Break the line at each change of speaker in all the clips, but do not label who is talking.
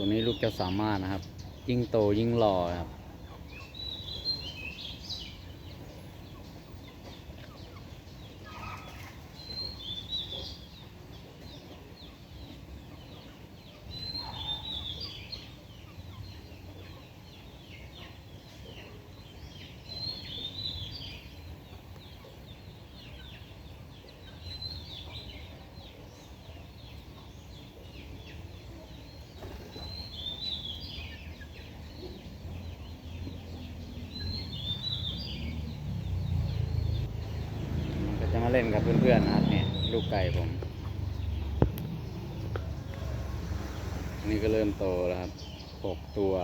ตัวนี้ลูกเจ้าสามารถนะครับ ยิ่งโตยิ่งหล่อครับ เล่นกับเพื่อนๆนะครับเนี่ยลูกไก่ผมนนี้ก็เริ่มโตแล้วครับหกตัว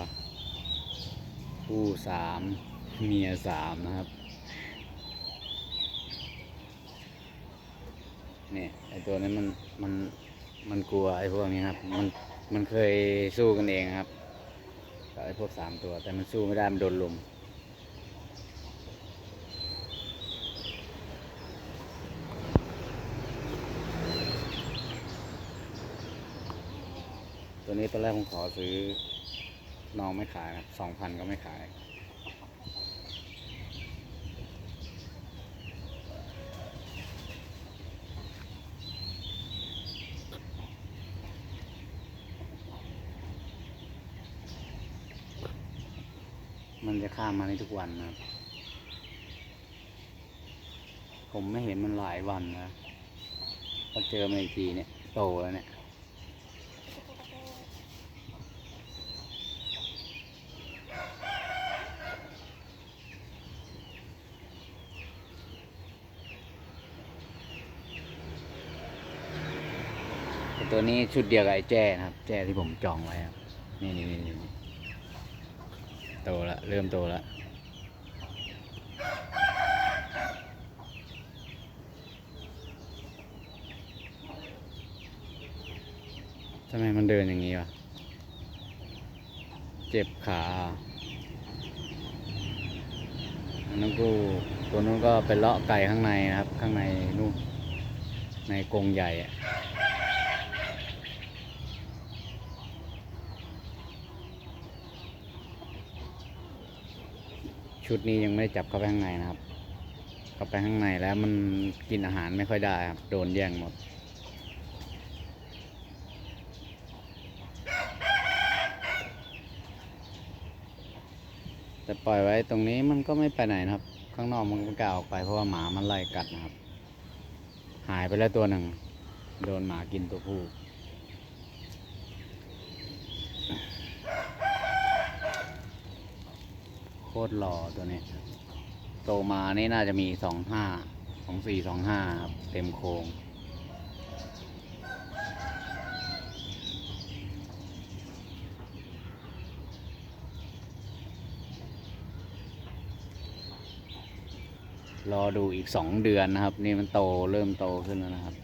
ผู้สามเมียสามนะครับเนี่ยไอตัวนั้นมันมันมันกลัวไอพวกนี้ครับ มันมันเคยสู้กันเองครับกับไอพวกสามตัว แต่มันสู้ไม่ได้มันโดนลุม ตัวนี้ตอนแรกผมขอซื้อน้องไม่ขายครับสองพันก็ไม่ขาย มันจะข้ามมาในทุกวันนะครับ ผมไม่เห็นมันหลายวันนะพอเจอมาอีกทีเนี่ย โตแล้วเนี่ย ตัวนี้ชุดเดียวกับไอ้แจ้นะครับ แจ้ที่ผมจองไว้ครับนี่นี่นี่นี่โตละเริ่มโตละทำไมมันเดินอย่างนี้วะเจ็บขาอันนั้นก็ตัวนู้นก็เป็นเลาะไก่ข้างในนะครับ ข้างในนู่นในกรงใหญ่ ชุดนี้ยังไม่ได้จับเข้าไปข้างในนะครับ เข้าไปข้างในแล้วมันกินอาหารไม่ค่อยได้ครับ โดนแย่งหมด แต่ปล่อยไว้ตรงนี้มันก็ไม่ไปไหนนะครับ ข้างนอกมันก็กล้าออกไปเพราะว่าหมามันไล่กัดนะครับ หายไปแล้วตัวหนึ่ง โดนหมากินตัวผู้ โค ตรหล่อตัวนี้ โตมานี่น่าจะมีสองห้าสองสี่สองห้าครับเต็มโครงรอดูอีกสองเดือนนะครับ นี่มันโตเริ่มโตขึ้นแล้วนะครับ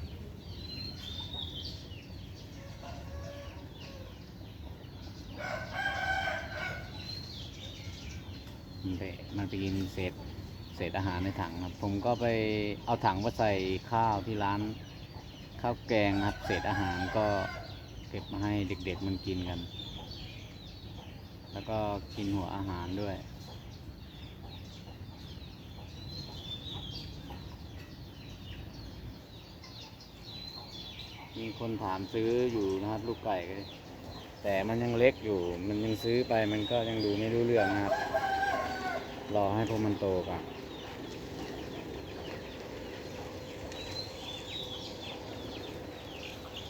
มันไปกินเศษเศษอาหารในถังครับ ผมก็ไปเอาถังมาใส่ข้าวที่ร้านข้าวแกงครับ เศษอาหารก็เก็บมาให้เด็กๆมันกินกัน แล้วก็กินหัวอาหารด้วยมีคนถามซื้ออยู่นะครับลูกไก่ แต่มันยังเล็กอยู่ มันยังซื้อไปมันก็ยังดูไม่รู้เรื่องนะครับ รอให้พวกมันโตก่อน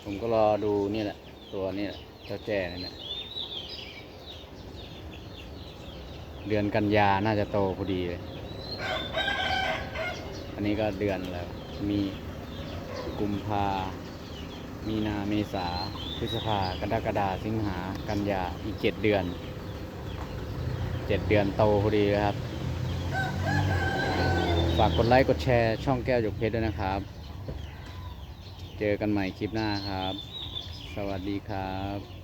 ผมก็รอดูนี่แหละ ตัวนี่แหละเจ้าแจ้นี่แหละเดือนกันยาน่าจะโตพอดีเลย อันนี้ก็เดือนแล้ว มีกุมภา มีนา เมษา พฤษภา กรกฎาสิงหา กันยา อีกเจ็ดเดือน เจ็ดเดือนโตพอดีครับ ฝากกดไลค์กดแชร์ช่องแก้วหยกเพชรด้วยนะครับ เจอกันใหม่คลิปหน้าครับ สวัสดีครับ